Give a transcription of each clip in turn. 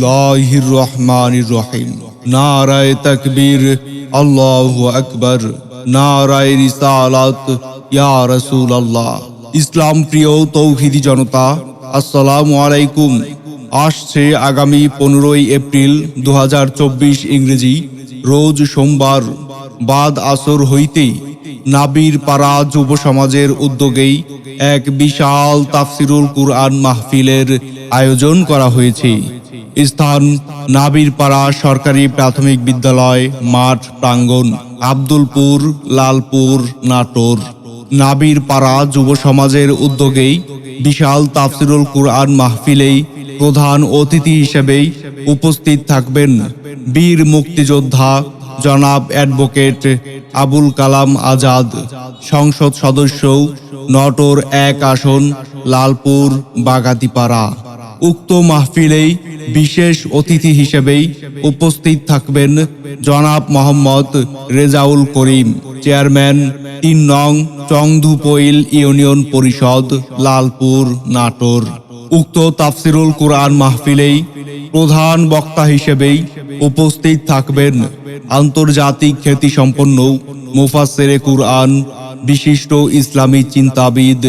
বিসমিল্লাহির রহমানির তাকবীর আল্লাহু আকবার নারায়ে রিসালাত ইয়া রাসূলুল্লাহ ইসলাম প্রিয় তৌহিদি জনতা আসসালামু আলাইকুম আসছে আগামী পনেরোই এপ্রিল দু হাজার চব্বিশ ইংরেজি রোজ সোমবার বাদ আসর হইতেই নাবির পাড়া যুব সমাজের উদ্যোগেই এক বিশাল তাফসিরুল কুরআন মাহফিলের আয়োজন করা হয়েছে স্থান নাবির পাড়া সরকারি প্রাথমিক বিদ্যালয়, মাঠ, প্রাঙ্গণ, আব্দুলপুর, লালপুর, নাটোর। নাবির পাড়া যুব সমাজের উদ্যোগেই বিশাল তাফসিরুল কুরআন মাহফিলেই প্রধান অতিথি হিসেবেই উপস্থিত থাকবেন বীর মুক্তিযোদ্ধা জনাব অ্যাডভোকেট আবুল কালাম আজাদ, সংসদ সদস্য নটর এক আসন, লালপুর, বাগাতিপাড়া। উক্ত মাহফিলেই বিশেষ অতিথি হিসেবেই উপস্থিত থাকবেন জনাব মোহাম্মদ রেজাউল করিম, চেয়ারম্যান তিন নং চংধুপইল ইউনিয়ন পরিষদ, লালপুর, নাটোর। উক্ত তাফসিরুল কোরআন মাহফিলেই প্রধান বক্তা হিসেবেই উপস্থিত থাকবেন আন্তর্জাতিক খ্যাতিসম্পন্ন মুফাসসিরে কুরআন বিশিষ্ট ইসলামী চিন্তাবিদ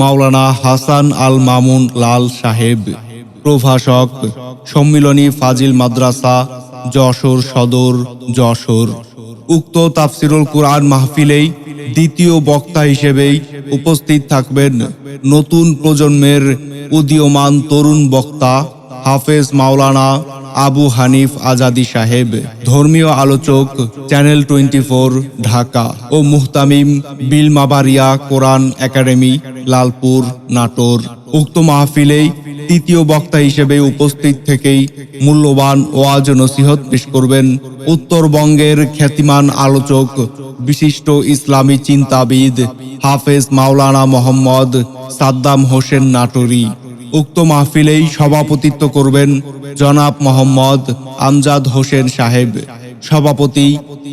মাওলানা হাসান আল মামুন লাল সাহেব। প্রভাষক সম্মিলনী ফাজিল মাদ্রাসা, যশোর সদর, যশোর। উক্ত তাফসিরুল কুরআন মাহফিলেই দ্বিতীয় বক্তা হিসেবেই উপস্থিত থাকবেন নতুন প্রজন্মের উদীয়মান তরুণ বক্তা হাফেজ মাওলানা আবু হানিফ আজাদি সাহেব, ধর্মীয় আলোচক, চ্যানেল টোয়েন্টি ঢাকা ও মুহতামিম বিলমাবারিয়া কোরআন একাডেমি, লালপুর, নাটোর। উক্ত মাহফিলেই তৃতীয় বক্তা হিসেবে উপস্থিত থেকেই মূল্যবান ওয়াজ নসিহত পেশ করবেন উত্তরবঙ্গের খ্যাতিমান আলোচক, বিশিষ্ট ইসলামী চিন্তাবিদ হাফেজ মাওলানা মোহাম্মদ সাদ্দাম হোসেন নাটোরি। উক্ত মাহফিলেই সভাপতিত্ব করবেন জনাব মোহাম্মদ আমজাদ হোসেন সাহেব। সভাপতি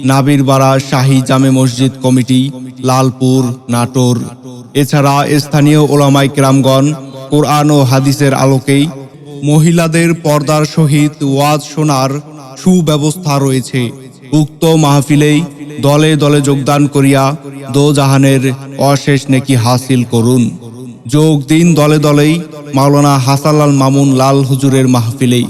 নাবিরবাড়া শাহী জামে মসজিদ কমিটি, লালপুর, নাটোর। এছাড়া স্থানীয় ওলামাই কেরামগণ কোরআন ও হাদিসের আলোকেই মহিলাদের পর্দার সহিত ওয়াজ শোনার সুব্যবস্থা রয়েছে। উক্ত মাহফিলেই দলে দলে যোগদান করিয়া দো জাহানের অশেষ নেকি হাসিল করুন। যোগ দিন দলে দলেই মাওলানা হাসালাল মামুন লাল হুজুরের মাহফিলেই।